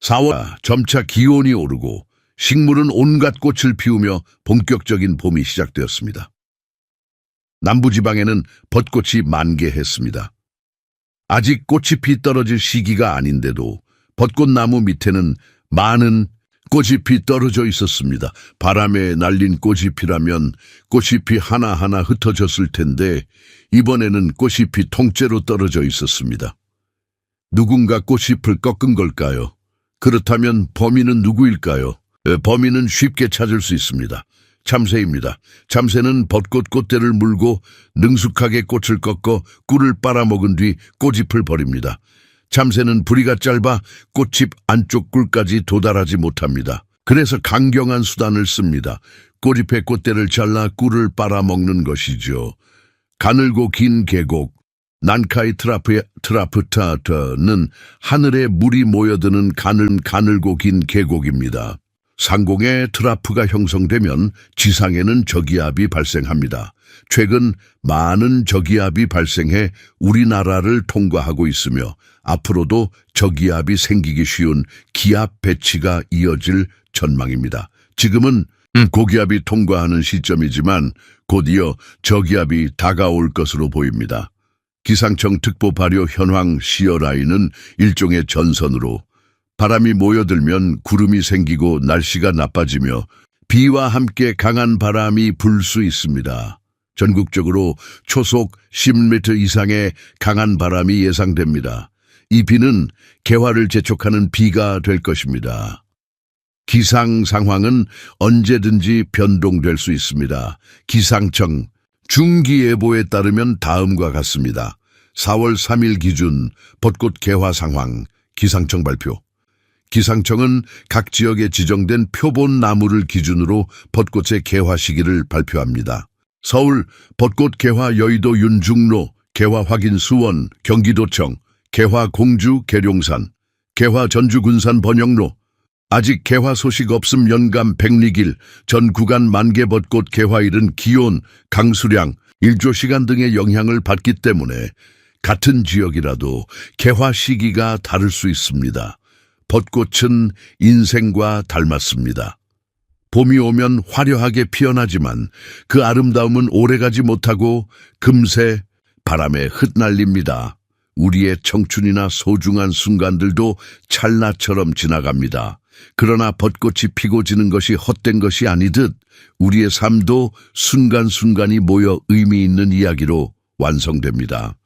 4월 점차 기온이 오르고 식물은 온갖 꽃을 피우며 본격적인 봄이 시작되었습니다. 남부지방에는 벚꽃이 만개했습니다. 아직 꽃이 피 떨어질 시기가 아닌데도 벚꽃나무 밑에는 많은 꽃잎이 떨어져 있었습니다. 바람에 날린 꽃잎이라면 꽃잎이 하나하나 흩어졌을 텐데 이번에는 꽃잎이 통째로 떨어져 있었습니다. 누군가 꽃잎을 꺾은 걸까요? 그렇다면 범인은 누구일까요? 에, 범인은 쉽게 찾을 수 있습니다. 참새입니다. 참새는 벚꽃 꽃대를 물고 능숙하게 꽃을 꺾어 꿀을 빨아먹은 뒤 꽃잎을 버립니다. 참새는 부리가 짧아 꽃잎 안쪽 꿀까지 도달하지 못합니다. 그래서 강경한 수단을 씁니다. 꽃잎의 꽃대를 잘라 꿀을 빨아먹는 것이죠. 가늘고 긴 계곡, 난카이 트라프, 트라프타트는 하늘에 물이 모여드는 가늘, 가늘고 긴 계곡입니다. 상공에 트라프가 형성되면 지상에는 저기압이 발생합니다. 최근 많은 저기압이 발생해 우리나라를 통과하고 있으며 앞으로도 저기압이 생기기 쉬운 기압 배치가 이어질 전망입니다. 지금은 고기압이 통과하는 시점이지만 곧이어 저기압이 다가올 것으로 보입니다. 기상청 특보 발효 현황 시어라인은 일종의 전선으로 바람이 모여들면 구름이 생기고 날씨가 나빠지며 비와 함께 강한 바람이 불 수 있습니다. 전국적으로 초속 10m 이상의 강한 바람이 예상됩니다. 이 비는 개화를 재촉하는 비가 될 것입니다. 기상 상황은 언제든지 변동될 수 있습니다. 기상청 중기예보에 따르면 다음과 같습니다. 4월 3일 기준 벚꽃 개화 상황 기상청 발표. 기상청은 각 지역에 지정된 표본 나무를 기준으로 벚꽃의 개화 시기를 발표합니다. 서울 벚꽃 개화 여의도 윤중로 개화 확인 수원 경기도청 개화 공주 계룡산 개화 전주 군산 번영로 아직 개화 소식 없음 연감 백리길 전 구간 만개 벚꽃 개화일은 기온, 강수량, 일조 시간 등의 영향을 받기 때문에 같은 지역이라도 개화 시기가 다를 수 있습니다. 벚꽃은 인생과 닮았습니다. 봄이 오면 화려하게 피어나지만 그 아름다움은 오래가지 못하고 금세 바람에 흩날립니다. 우리의 청춘이나 소중한 순간들도 찰나처럼 지나갑니다. 그러나 벚꽃이 피고 지는 것이 헛된 것이 아니듯 우리의 삶도 순간순간이 모여 의미 있는 이야기로 완성됩니다.